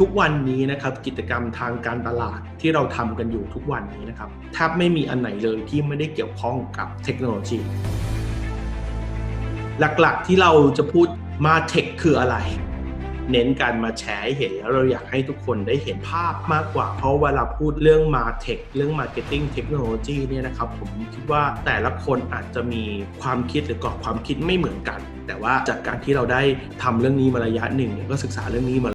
ทุกวันนี้นะครับกิจกรรมทางการตลาดที่เราทำกันอยู่ทุกวันนี้นะครับแทบไม่มีอันไหนเลยที่ไม่ได้เกี่ยวข้องกับเทคโนโลยี หลักๆที่เราจะพูดมาเทคคืออะไร เน้นการมาแชร์ให้เห็นแล้วเราอยากให้ทุกคนได้เห็นภาพมากกว่า เพราะเวลาพูดเรื่องมาเทคเรื่อง Marketing เทคโนโลยีเนี่ยนะครับผมคิดว่าแต่ละคนอาจจะมีความคิดหรือกรอบความคิดไม่เหมือนกัน แต่ว่าจากการที่เราได้ทำเรื่องนี้มาระยะหนึ่งเนี่ยก็ศึกษาเรื่องนี้มา